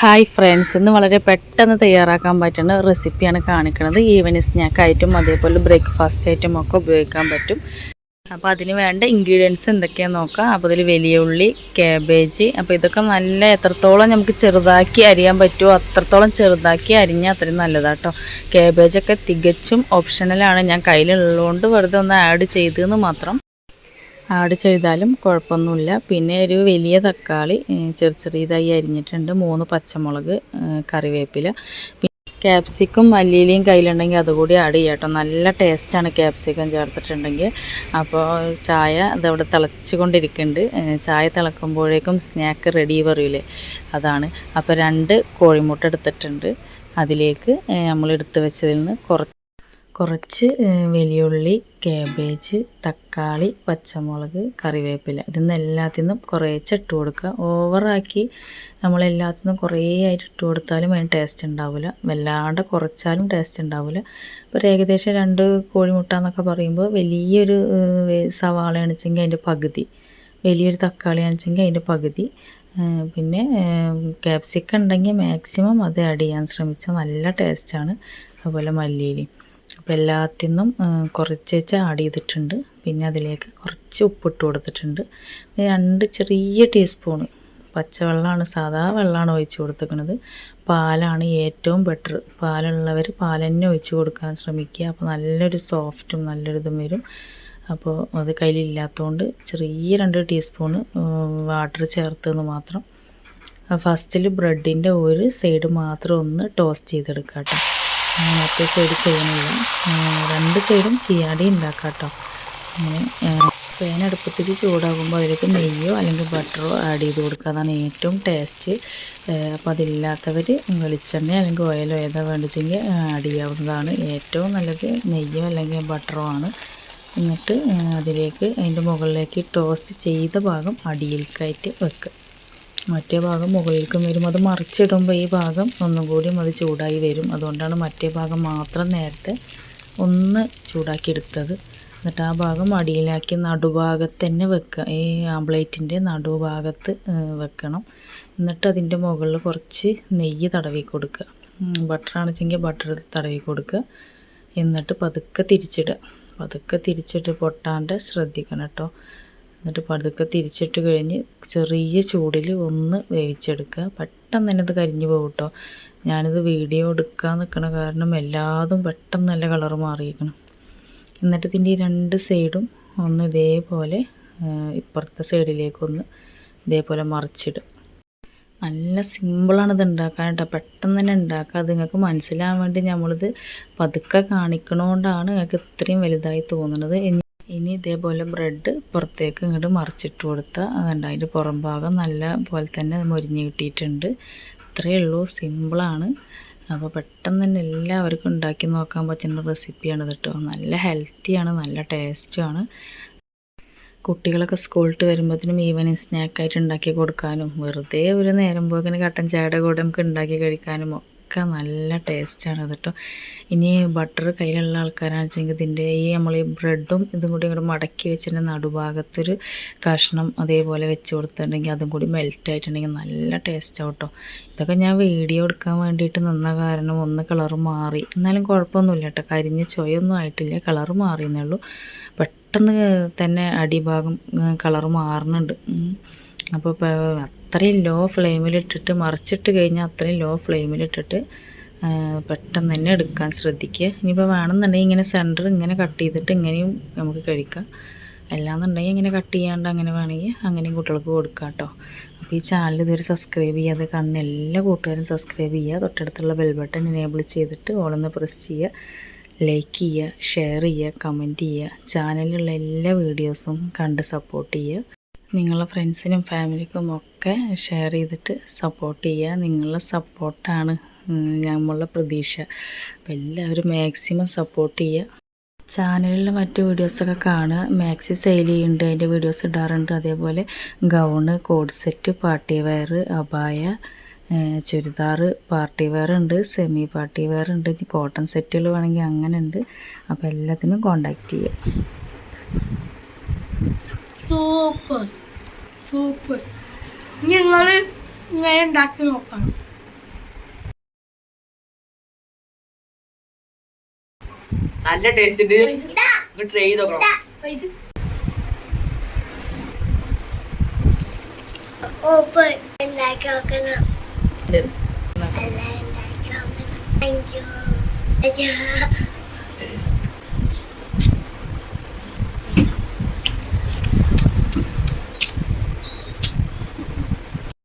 Hi friends ഇന്ന് വളരെ പെട്ടെന്ന് തയ്യാറാക്കാൻ പറ്റുന്ന റെസിപ്പിയാണ് കാണിക്കുന്നത്. ഈവനിങ് സ്നാക്കായിട്ടും അതേപോലെ ബ്രേക്ക്ഫാസ്റ്റ് ആയിട്ടും ഒക്കെ ഉപയോഗിക്കാൻ പറ്റും. അപ്പോൾ അതിന് വേണ്ട ഇൻഗ്രീഡിയൻസ് എന്തൊക്കെയാണെന്ന് നോക്കാം. അപ്പോൾ ഇതിൽ വലിയ ഉള്ളി കാബേജ് അപ്പോൾ ഇതൊക്കെ നല്ല എത്രത്തോളം നമുക്ക് ചെറുതാക്കി അരിയാൻ പറ്റുമോ അത്രത്തോളം ചെറുതാക്കി അരിഞ്ഞാൽ അത്രയും നല്ലതാട്ടോ. കാബേജൊക്കെ തികച്ചും ഓപ്ഷണലാണ് ഞാൻ കയ്യിലുള്ളതുകൊണ്ട് വെറുതെ ഒന്ന് ആഡ് ചെയ്തെന്ന് മാത്രം. ആഡ് ചെയ്താലും കുഴപ്പമൊന്നുമില്ല. പിന്നെ ഒരു വലിയ തക്കാളി ചെറു ചെറിയതായി അരിഞ്ഞിട്ടുണ്ട്. മൂന്ന് പച്ചമുളക് കറിവേപ്പില. കറിവേപ്പില ക്യാപ്സിക്കും മല്ലിയിലയും കയ്യിലുണ്ടെങ്കിൽ അതുകൂടി ആഡ് ചെയ്യാം കേട്ടോ. നല്ല ടേസ്റ്റാണ് ക്യാപ്സിക്കം ചേർത്തിട്ടുണ്ടെങ്കിൽ. അപ്പോൾ ചായ അതവിടെ തിളച്ചുകൊണ്ടിരിക്കുന്നുണ്ട്. ചായ തിളക്കുമ്പോഴേക്കും സ്നാക്ക് റെഡി പറയൂലേ? അതാണ്. അപ്പോൾ രണ്ട് കോഴിമുട്ട എടുത്തിട്ടുണ്ട്. അതിലേക്ക് നമ്മൾ എടുത്ത് വെച്ചതിൽ നിന്ന് കുറച്ച് കുറച്ച് വലിയുള്ളി കാബേജ് തക്കാളി പച്ചമുളക് കറിവേപ്പില ഇതിന്ന് എല്ലാത്തിൽ നിന്നും കുറേച്ച് ഇട്ട് കൊടുക്കുക. ഓവറാക്കി നമ്മൾ എല്ലാത്തിൽ നിന്നും കുറേ ആയിട്ട് ഇട്ട് കൊടുത്താലും അതിന് ടേസ്റ്റ് ഉണ്ടാവില്ല. വല്ലാണ്ട് കുറച്ചാലും ടേസ്റ്റ് ഉണ്ടാവില്ല. ഇപ്പോൾ ഏകദേശം രണ്ട് കോഴിമുട്ട എന്നൊക്കെ പറയുമ്പോൾ വലിയൊരു സവാള ആണെച്ചെങ്കിൽ അതിന്റെ പകുതി വലിയൊരു തക്കാളി ആണെച്ചെങ്കിൽ അതിന്റെ പകുതി. പിന്നെ ക്യാപ്സിക്കം ഉണ്ടെങ്കിൽ മാക്സിമം അത് ആഡ് ചെയ്യാൻ ശ്രമിച്ചാൽ നല്ല ടേസ്റ്റാണ് അതുപോലെ മല്ലിയിലയും. അപ്പോൾ എല്ലാത്തിൽ നിന്നും കുറച്ച് വെച്ച് ആഡ് ചെയ്തിട്ടുണ്ട്. പിന്നെ അതിലേക്ക് കുറച്ച് ഉപ്പിട്ട് കൊടുത്തിട്ടുണ്ട്. രണ്ട് ചെറിയ ടീസ്പൂണ് പച്ചവെള്ളമാണ് സാധാ വെള്ളമാണ് ഒഴിച്ച് കൊടുത്തിരിക്കുന്നത്. പാലാണ് ഏറ്റവും ബെറ്റർ പാലുള്ളവർ പാൽ തന്നെ ഒഴിച്ച് കൊടുക്കാൻ ശ്രമിക്കുക. അപ്പോൾ നല്ലൊരു സോഫ്റ്റും നല്ലൊരിതും വരും. അപ്പോൾ അത് കയ്യിലില്ലാത്തതുകൊണ്ട് ചെറിയ രണ്ട് ടീസ്പൂണ് വാട്ടർ ചേർത്തെന്ന് മാത്രം. ഫസ്റ്റിൽ ബ്രെഡിന്റെ ഒരു സൈഡ് മാത്രം ഒന്ന് ടോസ്റ്റ് ചെയ്തെടുക്കാം കേട്ടോ മറ്റേ സൈഡ് ചെയ്യണില്ല രണ്ട് സൈഡും ചെയ്യാതെ ഉണ്ടാക്കാം കേട്ടോ അങ്ങനെ പാൻ അടുപ്പത്തേക്ക് ചൂടാകുമ്പോൾ അതിലേക്ക് നെയ്യോ അല്ലെങ്കിൽ ബട്ടറോ ആഡ് ചെയ്ത് കൊടുക്കുക. അതാണ് ഏറ്റവും ടേസ്റ്റ് അപ്പോൾ അതില്ലാത്തവർ വെളിച്ചെണ്ണ അല്ലെങ്കിൽ ഓയിലോ ഏതാ വേണ്ടിച്ചെങ്കിൽ ആഡ് ചെയ്യാവുന്നതാണ്. ഏറ്റവും നല്ലത് നെയ്യോ അല്ലെങ്കിൽ ബട്ടറോ ആണ്. എന്നിട്ട് അതിലേക്ക് അതിന്റെ മുകളിലേക്ക് ടോസ്റ്റ് ചെയ്ത ഭാഗം അടിയിലേക്കായിട്ട് വെക്കുക. മറ്റേ ഭാഗം മുകളിലേക്കും വരും. അത് മറിച്ചിടുമ്പോൾ ഈ ഭാഗം ഒന്നും കൂടിയും അത് ചൂടായി വരും. അതുകൊണ്ടാണ് മറ്റേ ഭാഗം മാത്രം നേരത്തെ ഒന്ന് ചൂടാക്കിയെടുത്തത് എന്നിട്ട് ആ ഭാഗം അടിയിലാക്കി നടുഭാഗത്ത് തന്നെ വെക്കുക. ഈ ആംപ്ലേറ്റിന്റെ നടുഭാഗത്ത് വെക്കണം. എന്നിട്ട് അതിന്റെ മുകളിൽ കുറച്ച് നെയ്യ് തടവി കൊടുക്കുക. ബട്ടറാണെച്ചെങ്കിൽ ബട്ടർ തടവി കൊടുക്കുക. എന്നിട്ട് പതുക്കെ തിരിച്ചിടുക. പതുക്കെ തിരിച്ചിട്ട് പൊട്ടാണ്ട് ശ്രദ്ധിക്കണം കേട്ടോ. എന്നിട്ട് പതുക്കെ തിരിച്ചിട്ട് കഴിഞ്ഞ് ചെറിയ ചൂടിൽ ഒന്ന് വേവിച്ചെടുക്കുക. പെട്ടെന്ന് തന്നെ ഇത് കരിഞ്ഞു പോകും കേട്ടോ. ഞാനിത് വീഡിയോ എടുക്കാൻ നിൽക്കണ കാരണം എല്ലാതും പെട്ടെന്ന് നല്ല കളർ മാറിയിരിക്കണം. എന്നിട്ട് ഇതിന്റെ രണ്ട് സൈഡും ഒന്ന് ഇതേപോലെ ഇപ്പുറത്തെ സൈഡിലേക്കൊന്ന് ഇതേപോലെ മറിച്ചിടും. നല്ല സിമ്പിളാണ് ഇത് ഉണ്ടാക്കാൻ കേട്ടോ. പെട്ടെന്ന് തന്നെ ഉണ്ടാക്കുക. അത് നിങ്ങൾക്ക് മനസ്സിലാവാൻ വേണ്ടി നമ്മളിത് പതുക്കെ കാണിക്കണോണ്ടാണ് നിങ്ങൾക്ക് ഇത്രയും വലുതായി തോന്നുന്നത് ഇനി ഇതേപോലെ ബ്രെഡ് പുറത്തേക്ക് ഇങ്ങോട്ട് മറിച്ചിട്ട് കൊടുത്താൽ അതുണ്ട് അതിന്റെ പുറം ഭാഗം നല്ല പോലെ തന്നെ മുരിഞ്ഞ് കിട്ടിയിട്ടുണ്ട്. ഇത്രയേ ഉള്ളൂ സിമ്പിളാണ് അപ്പോൾ പെട്ടെന്ന് തന്നെ എല്ലാവർക്കും ഉണ്ടാക്കി നോക്കാൻ പറ്റുന്ന റെസിപ്പിയാണ് കേട്ടോ നല്ല ഹെൽത്തിയാണ് നല്ല ടേസ്റ്റുമാണ് കുട്ടികളൊക്കെ സ്കൂളിട്ട് വരുമ്പോഴത്തേനും ഈവനിങ് സ്നാക്കായിട്ട് ഉണ്ടാക്കി കൊടുക്കാനും വെറുതെ ഒരു നേരം പോകിന് കട്ടൻ ചായയുടെ കൂടെ നമുക്ക് ഉണ്ടാക്കി കഴിക്കാനും ഒക്കെ നല്ല ടേസ്റ്റാണ് കേട്ടോ ഇനി ബട്ടർ കയ്യിലുള്ള ആൾക്കാരാണെന്ന് വെച്ചെങ്കിൽ ഇതിന്റെ ഈ നമ്മൾ ഈ ബ്രെഡും ഇതും കൂടി ഇങ്ങോട്ട് മടക്കി വെച്ചിട്ട് നടുഭാഗത്തൊരു കഷ്ണം അതേപോലെ വെച്ച് കൊടുത്തിട്ടുണ്ടെങ്കിൽ അതും കൂടി മെൽറ്റായിട്ടുണ്ടെങ്കിൽ നല്ല ടേസ്റ്റാണ് കേട്ടോ ഇതൊക്കെ ഞാൻ വീഡിയോ എടുക്കാൻ വേണ്ടിയിട്ട് നിന്ന കാരണം ഒന്ന് കളർ മാറി. എന്നാലും കുഴപ്പമൊന്നുമില്ല കേട്ടോ കരിഞ്ഞ ചൊയൊന്നും ആയിട്ടില്ല. കളർ മാറിയെന്നേ ഉള്ളൂ. പെട്ടെന്ന് തന്നെ അടിഭാഗം കളർ മാറുന്നുണ്ട് അപ്പോൾ അത്രയും ലോ ഫ്ലെയിമിലിട്ടിട്ട് മറിച്ചിട്ട് കഴിഞ്ഞാൽ അത്രയും ലോ ഫ്ലെയിമിലിട്ടിട്ട് പെട്ടെന്ന് തന്നെ എടുക്കാൻ ശ്രദ്ധിക്കുക. ഇനിയിപ്പോൾ വേണമെന്നുണ്ടെങ്കിൽ ഇങ്ങനെ സെന്റർ ഇങ്ങനെ കട്ട് ചെയ്തിട്ട് ഇങ്ങനെയും നമുക്ക് കഴിക്കാം. അല്ലാന്നുണ്ടെങ്കിൽ ഇങ്ങനെ കട്ട് ചെയ്യാണ്ട് അങ്ങനെ വേണമെങ്കിൽ അങ്ങനെയും കുട്ടികൾക്ക് കൊടുക്കാം കേട്ടോ. അപ്പോൾ ഈ ചാനൽ ഇതുവരെ സബ്സ്ക്രൈബ് ചെയ്യാതെ കാണുന്ന എല്ലാ കൂട്ടുകാരും സബ്സ്ക്രൈബ് ചെയ്യുക. തൊട്ടടുത്തുള്ള ബെൽ ബട്ടൺ എനേബിൾ ചെയ്തിട്ട് ഓളൊന്ന് പ്രസ് ചെയ്യുക. ലൈക്ക് ചെയ്യുക ഷെയർ ചെയ്യുക കമന്റ് ചെയ്യുക. ചാനലിലുള്ള എല്ലാ വീഡിയോസും കണ്ട് സപ്പോർട്ട് ചെയ്യുക. നിങ്ങളെ ഫ്രണ്ട്സിനും ഫാമിലിക്കും ഒക്കെ ഷെയർ ചെയ്തിട്ട് സപ്പോർട്ട് ചെയ്യുക. നിങ്ങളുടെ സപ്പോർട്ടാണ് നമ്മളുടെ പ്രതീക്ഷ. അപ്പം എല്ലാവരും മാക്സിമം സപ്പോർട്ട് ചെയ്യുക. ചാനലിൽ മറ്റു വീഡിയോസൊക്കെ കാണുക. മാക്സി സെയിൽ ചെയ്യുന്നുണ്ട് അതിന്റെ വീഡിയോസ് ഇടാറുണ്ട്. അതേപോലെ gown coord set party wear അബായ churidar party wear ഉണ്ട് സെമി പാർട്ടി വെയർ ഉണ്ട് കോട്ടൺ സെറ്റുകൾ വേണമെങ്കിൽ അങ്ങനെ ഉണ്ട്. അപ്പോൾ എല്ലാത്തിനും കോണ്ടാക്ട് ചെയ്യുക. Super soup. ഞങ്ങൾ ഇങ്ങനെ ഉണ്ടാക്കി നോക്കണം. നല്ല ടേസ്റ്റ് ഉണ്ട്. ട്രൈ നോക്കണം. ഓപ്പ് ഉണ്ടാക്കി നോക്കണം